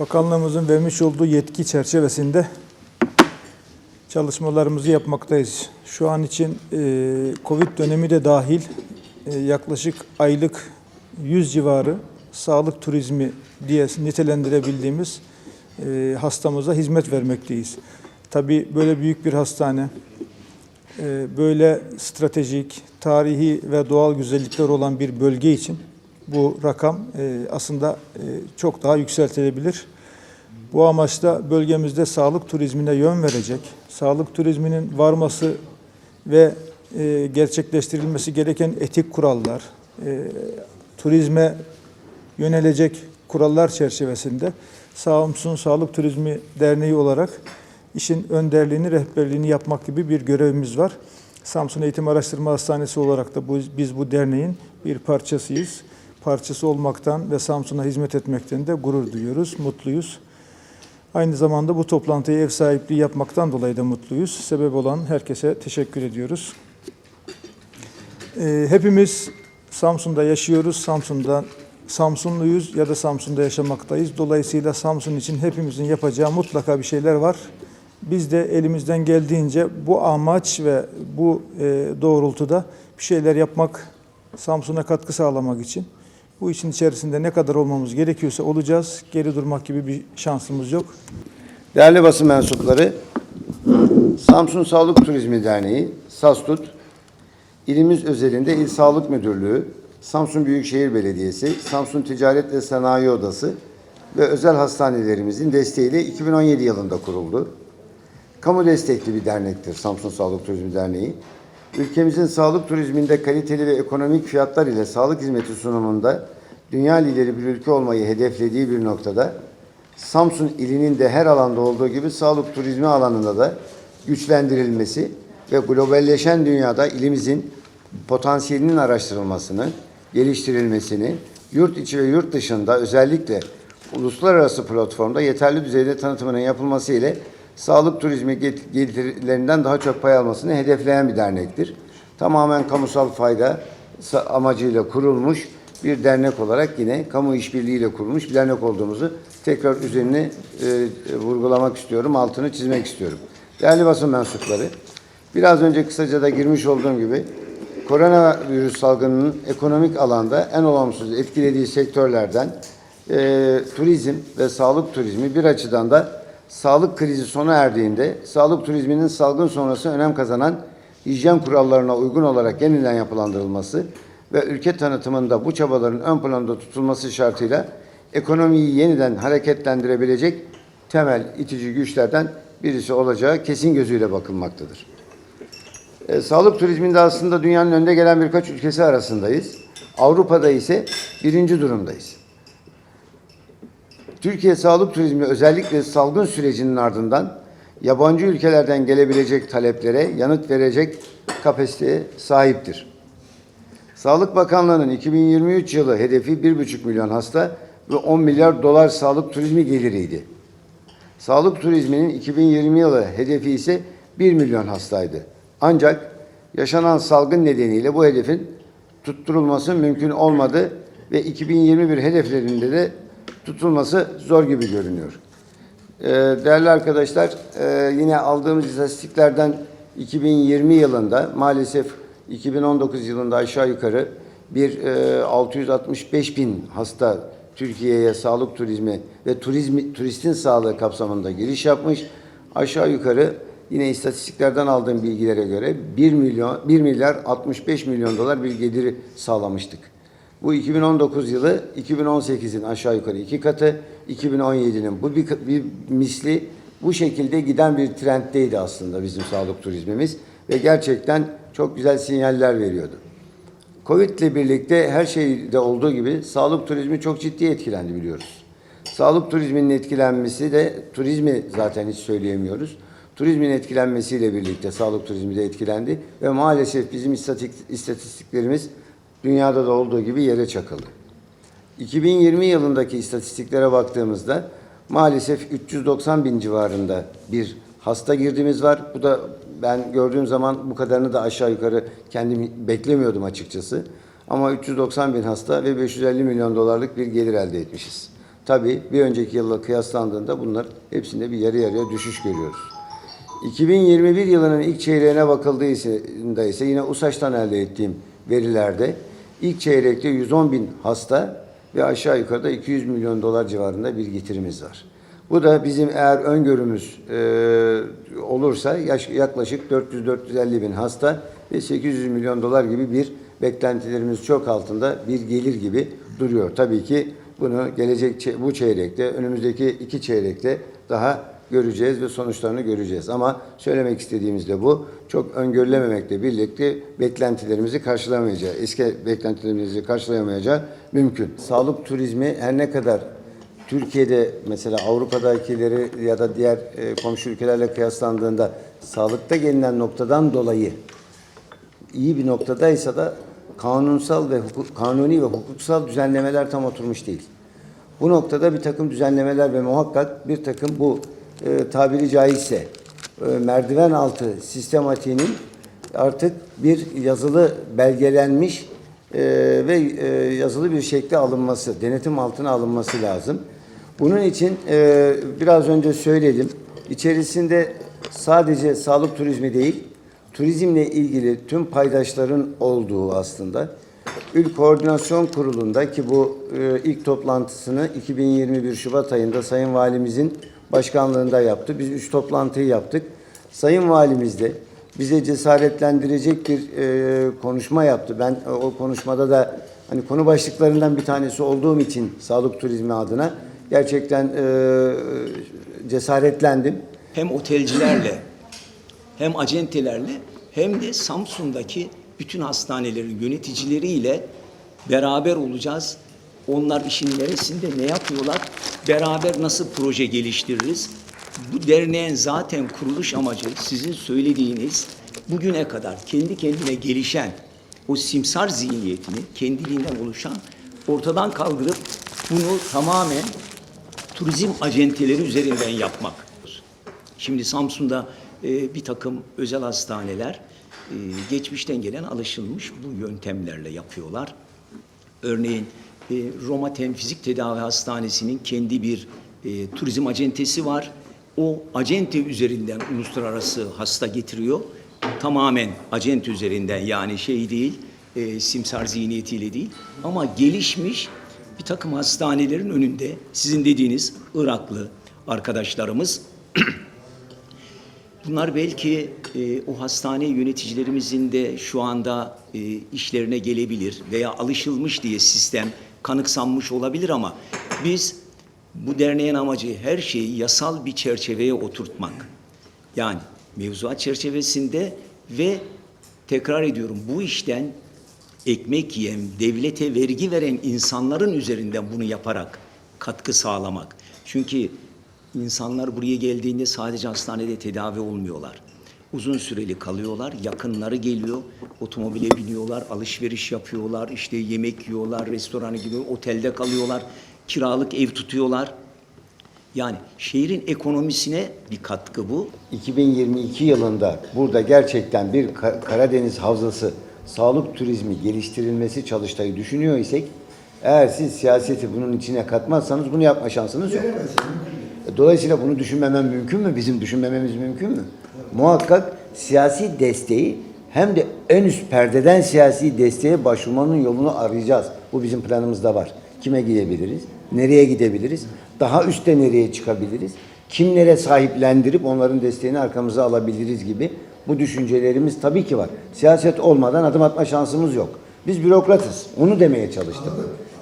Bakanlığımızın vermiş olduğu yetki çerçevesinde çalışmalarımızı yapmaktayız. Şu an için e, Covid dönemi de dahil e, yaklaşık aylık 100 civarı sağlık turizmi diye nitelendirebildiğimiz e, hastamıza hizmet vermekteyiz. Tabii böyle büyük bir hastane, e, böyle stratejik, tarihi ve doğal güzellikler olan bir bölge için bu rakam e, aslında e, çok daha yükseltilebilir. Bu amaçla bölgemizde sağlık turizmine yön verecek, sağlık turizminin varması ve e, gerçekleştirilmesi gereken etik kurallar, e, turizme yönelecek kurallar çerçevesinde Samsun Sağlık Turizmi Derneği olarak işin önderliğini, rehberliğini yapmak gibi bir görevimiz var. Samsun Eğitim Araştırma Hastanesi olarak da bu, biz bu derneğin bir parçasıyız. Parçası olmaktan ve Samsun'a hizmet etmekten de gurur duyuyoruz, mutluyuz. Aynı zamanda bu toplantıya ev sahipliği yapmaktan dolayı da mutluyuz. Sebep olan herkese teşekkür ediyoruz. Ee, hepimiz Samsun'da yaşıyoruz. Samsun'da Samsunluyuz ya da Samsun'da yaşamaktayız. Dolayısıyla Samsun için hepimizin yapacağı mutlaka bir şeyler var. Biz de elimizden geldiğince bu amaç ve bu e, doğrultuda bir şeyler yapmak, Samsun'a katkı sağlamak için bu işin içerisinde ne kadar olmamız gerekiyorsa olacağız. Geri durmak gibi bir şansımız yok. Değerli basın mensupları, Samsun Sağlık Turizmi Derneği, SASTUT, ilimiz özelinde İl Sağlık Müdürlüğü, Samsun Büyükşehir Belediyesi, Samsun Ticaret ve Sanayi Odası ve özel hastanelerimizin desteğiyle 2017 yılında kuruldu. Kamu destekli bir dernektir Samsun Sağlık Turizmi Derneği. Ülkemizin sağlık turizminde kaliteli ve ekonomik fiyatlar ile sağlık hizmeti sunumunda dünya lideri bir ülke olmayı hedeflediği bir noktada Samsun ilinin de her alanda olduğu gibi sağlık turizmi alanında da güçlendirilmesi ve globalleşen dünyada ilimizin potansiyelinin araştırılmasını, geliştirilmesini, yurt içi ve yurt dışında özellikle uluslararası platformda yeterli düzeyde tanıtımının yapılması ile sağlık turizmi get- getirilerinden daha çok pay almasını hedefleyen bir dernektir. Tamamen kamusal fayda amacıyla kurulmuş bir dernek olarak yine kamu işbirliğiyle kurulmuş bir dernek olduğumuzu tekrar üzerine e, vurgulamak istiyorum, altını çizmek istiyorum. Değerli basın mensupları, biraz önce kısaca da girmiş olduğum gibi koronavirüs salgınının ekonomik alanda en olumsuz etkilediği sektörlerden e, turizm ve sağlık turizmi bir açıdan da sağlık krizi sona erdiğinde sağlık turizminin salgın sonrası önem kazanan hijyen kurallarına uygun olarak yeniden yapılandırılması ve ülke tanıtımında bu çabaların ön planda tutulması şartıyla ekonomiyi yeniden hareketlendirebilecek temel itici güçlerden birisi olacağı kesin gözüyle bakılmaktadır. E, sağlık turizminde aslında dünyanın önde gelen birkaç ülkesi arasındayız. Avrupa'da ise birinci durumdayız. Türkiye sağlık turizmi özellikle salgın sürecinin ardından yabancı ülkelerden gelebilecek taleplere yanıt verecek kapasiteye sahiptir. Sağlık Bakanlığı'nın 2023 yılı hedefi 1,5 milyon hasta ve 10 milyar dolar sağlık turizmi geliriydi. Sağlık turizminin 2020 yılı hedefi ise 1 milyon hastaydı. Ancak yaşanan salgın nedeniyle bu hedefin tutturulması mümkün olmadı ve 2021 hedeflerinde de tutulması zor gibi görünüyor. Ee, değerli arkadaşlar, e, yine aldığımız istatistiklerden 2020 yılında maalesef 2019 yılında aşağı yukarı bir e, 665 bin hasta Türkiye'ye sağlık turizmi ve turizmi, turistin sağlığı kapsamında giriş yapmış. Aşağı yukarı yine istatistiklerden aldığım bilgilere göre 1 milyon 1 milyar 65 milyon dolar bir geliri sağlamıştık. Bu 2019 yılı 2018'in aşağı yukarı iki katı, 2017'nin bu bir, bir misli bu şekilde giden bir trenddeydi aslında bizim sağlık turizmimiz ve gerçekten çok güzel sinyaller veriyordu. Covid ile birlikte her şeyde olduğu gibi sağlık turizmi çok ciddi etkilendi biliyoruz. Sağlık turizminin etkilenmesi de turizmi zaten hiç söyleyemiyoruz. Turizmin etkilenmesiyle birlikte sağlık turizmi de etkilendi ve maalesef bizim istatik, istatistiklerimiz dünyada da olduğu gibi yere çakıldı. 2020 yılındaki istatistiklere baktığımızda maalesef 390 bin civarında bir hasta girdimiz var. Bu da ben gördüğüm zaman bu kadarını da aşağı yukarı kendim beklemiyordum açıkçası. Ama 390 bin hasta ve 550 milyon dolarlık bir gelir elde etmişiz. tabii bir önceki yılla kıyaslandığında bunlar hepsinde bir yarı yarıya düşüş görüyoruz. 2021 yılının ilk çeyreğine bakıldığında ise yine USAŞ'tan elde ettiğim verilerde ilk çeyrekte 110 bin hasta ve aşağı yukarıda 200 milyon dolar civarında bir getirimiz var. Bu da bizim eğer öngörümüz e, olursa yaklaşık 400-450 bin hasta ve 800 milyon dolar gibi bir beklentilerimiz çok altında bir gelir gibi duruyor. Tabii ki bunu gelecek bu çeyrekte, önümüzdeki iki çeyrekte daha göreceğiz ve sonuçlarını göreceğiz. Ama söylemek istediğimiz de bu. Çok öngörülememekle birlikte beklentilerimizi karşılamayacağı, eski beklentilerimizi karşılayamayacağı mümkün. Sağlık turizmi her ne kadar Türkiye'de mesela Avrupa'dakileri ya da diğer e, komşu ülkelerle kıyaslandığında sağlıkta gelinen noktadan dolayı iyi bir noktadaysa da kanunsal ve hukuk, kanuni ve hukuksal düzenlemeler tam oturmuş değil. Bu noktada bir takım düzenlemeler ve muhakkak bir takım bu e, tabiri caizse e, merdiven altı sistematiğinin artık bir yazılı belgelenmiş e, ve e, yazılı bir şekilde alınması, denetim altına alınması lazım. Bunun için e, biraz önce söyledim. İçerisinde sadece sağlık turizmi değil, turizmle ilgili tüm paydaşların olduğu aslında Ül Koordinasyon Kurulu'nda ki bu e, ilk toplantısını 2021 Şubat ayında Sayın Valimizin başkanlığında yaptı. Biz üç toplantıyı yaptık. Sayın Valimiz de bize cesaretlendirecek bir e, konuşma yaptı. Ben e, o konuşmada da hani konu başlıklarından bir tanesi olduğum için sağlık turizmi adına gerçekten e, cesaretlendim. hem otelcilerle hem acentelerle hem de Samsun'daki bütün hastanelerin yöneticileriyle beraber olacağız. Onlar işin neresinde ne yapıyorlar? Beraber nasıl proje geliştiririz? Bu derneğin zaten kuruluş amacı sizin söylediğiniz bugüne kadar kendi kendine gelişen o simsar zihniyetini kendiliğinden oluşan ortadan kaldırıp bunu tamamen turizm acenteleri üzerinden yapmak. Şimdi Samsun'da e, bir takım özel hastaneler e, geçmişten gelen alışılmış bu yöntemlerle yapıyorlar. Örneğin e, Roma Tem Fizik Tedavi Hastanesi'nin kendi bir e, turizm acentesi var. O acente üzerinden uluslararası hasta getiriyor. Tamamen acente üzerinden yani şey değil, e, simsar zihniyetiyle değil. Ama gelişmiş bir takım hastanelerin önünde sizin dediğiniz Iraklı arkadaşlarımız Bunlar belki e, o hastane yöneticilerimizin de şu anda e, işlerine gelebilir veya alışılmış diye sistem kanıksanmış olabilir ama biz bu derneğin amacı her şeyi yasal bir çerçeveye oturtmak. Yani mevzuat çerçevesinde ve tekrar ediyorum bu işten ekmek yiyen, devlete vergi veren insanların üzerinden bunu yaparak katkı sağlamak. Çünkü insanlar buraya geldiğinde sadece hastanede tedavi olmuyorlar. Uzun süreli kalıyorlar, yakınları geliyor, otomobile biniyorlar, alışveriş yapıyorlar, işte yemek yiyorlar, restorana gidiyor, otelde kalıyorlar, kiralık ev tutuyorlar. Yani şehrin ekonomisine bir katkı bu. 2022 yılında burada gerçekten bir Ka- Karadeniz Havzası sağlık turizmi geliştirilmesi çalıştayı düşünüyor isek eğer siz siyaseti bunun içine katmazsanız bunu yapma şansınız yok. Dolayısıyla bunu düşünmemen mümkün mü? Bizim düşünmememiz mümkün mü? Muhakkak siyasi desteği hem de en üst perdeden siyasi desteğe başvurmanın yolunu arayacağız. Bu bizim planımızda var. Kime gidebiliriz? Nereye gidebiliriz? Daha üstte nereye çıkabiliriz? Kimlere sahiplendirip onların desteğini arkamıza alabiliriz gibi bu düşüncelerimiz tabii ki var. Siyaset olmadan adım atma şansımız yok. Biz bürokratız. Onu demeye çalıştım.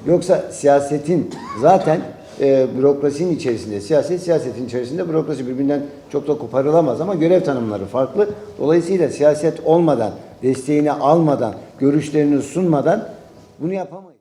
Yoksa siyasetin zaten e, bürokrasinin içerisinde, siyaset siyasetin içerisinde bürokrasi birbirinden çok da koparılamaz ama görev tanımları farklı. Dolayısıyla siyaset olmadan, desteğini almadan, görüşlerini sunmadan bunu yapamayız.